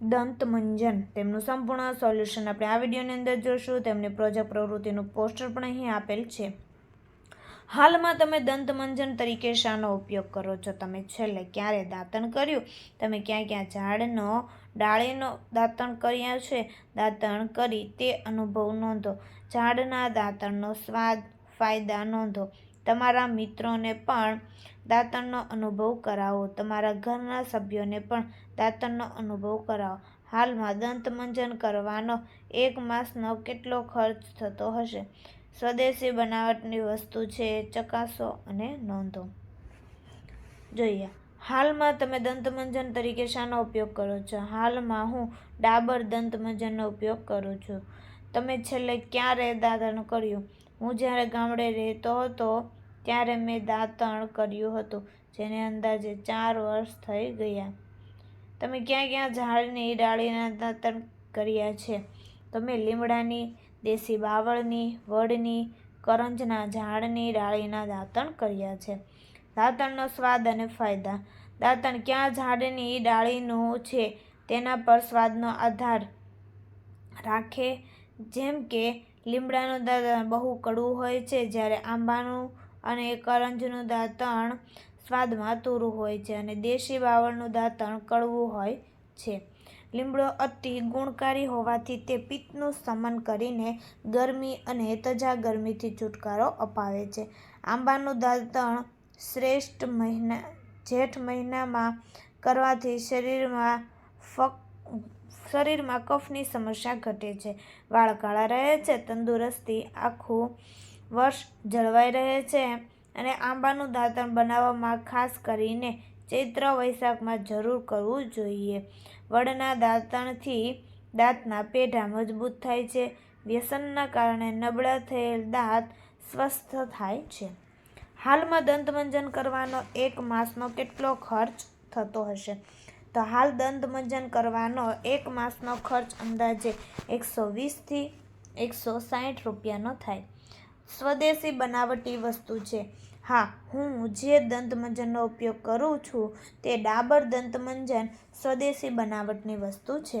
દંતમંજન તેમનું સંપૂર્ણ સોલ્યુશન આપણે આ વિડીયોની અંદર જોશું. તેમની પ્રોજેક્ટ પ્રવૃત્તિનું પોસ્ટર પણ અહીં આપેલ છે. હાલમાં તમે દંતમંજન તરીકે શાનો ઉપયોગ કરો છો? તમે છેલ્લે ક્યારે દાંતણ કર્યું? તમે ક્યાં ક્યાં ઝાડનો, ડાળીનો દાંતણ કર્યા છે? દાંતણ કરી તે અનુભવ નોંધો. ઝાડના દાંતણનો સ્વાદ, ફાયદા નોંધો. તમારા મિત્રોને પણ દાંતણનો અનુભવ કરાવો. તમારા ઘરના સભ્યોને પણ દાંતણનો અનુભવ કરાવો. હાલમાં દંતમંજન કરવાનો એક માસનો કેટલો ખર્ચ થતો હશે? સ્વદેશી બનાવટની વસ્તુ છે, ચકાસો અને નોંધો. જોઈએ. હાલમાં તમે દંતમંજન તરીકે શાનો ઉપયોગ કરો છો? હાલમાં હું ડાબર દંતમંજનનો ઉપયોગ કરું છું. તમે છેલ્લે ક્યારે દાતણ કર્યું? હું જ્યારે ગામડે રહેતો હતો ત્યારે મેં દાંતણ કર્યું હતું, જેને અંદાજે ચાર વર્ષ થઈ ગયા. તમે ક્યાં ક્યાં ઝાડની ડાળીના દાંતણ કર્યા છે? તમે લીમડાની, દેશી બાવળની, વડની, કરંજના ઝાડની ડાળીના દાંતણ કર્યા છે. દાંતણનો સ્વાદ અને ફાયદા. દાંતણ ક્યાં ઝાડની ડાળીનું છે તેના પર સ્વાદનો આધાર રાખે જેમ કે લીમડાનું દાંતણ બહુ કડવું હોય છે, જ્યારે આંબાનું અને કરંજનું દાંતણ સ્વાદમાં તુરું હોય છે અને દેશી બાવળનું દાંતણ કડવું હોય છે. લીમડો અતિ ગુણકારી હોવાથી તે પિત્તનું શમન કરીને ગરમી અને તજા ગરમીથી છુટકારો અપાવે છે. આંબાનું દાંતણ શ્રેષ્ઠ મહિના, જેઠ મહિનામાં કરવાથી શરીરમાં ફક શરીરમાં કફની સમસ્યા ઘટે છે. વાળ કાળા રહે છે, તંદુરસ્તી આખું વર્ષ જળવાઈ રહે છે અને આંબાનું દાંતણ બનાવવામાં ખાસ કરીને ચૈત્ર, વૈશાખમાં જરૂર કરવું જોઈએ. વડના દાંતણથી દાંતના પેઢા મજબૂત થાય છે. વ્યસનના કારણે નબળા થયેલ દાંત સ્વસ્થ થાય છે. હાલમાં દંતમંજન કરવાનો એક માસનો કેટલો ખર્ચ થતો હશે? તો હાલ દંતમંજન કરવાનો એક માસનો ખર્ચ અંદાજે એકસો વીસથી એકસો સાઠ રૂપિયાનો થાય. સ્વદેશી બનાવટી વસ્તુ છે. હા, હું જે દંતમંજનનો ઉપયોગ કરું છું તે ડાબર દંતમંજન સ્વદેશી બનાવટની વસ્તુ છે.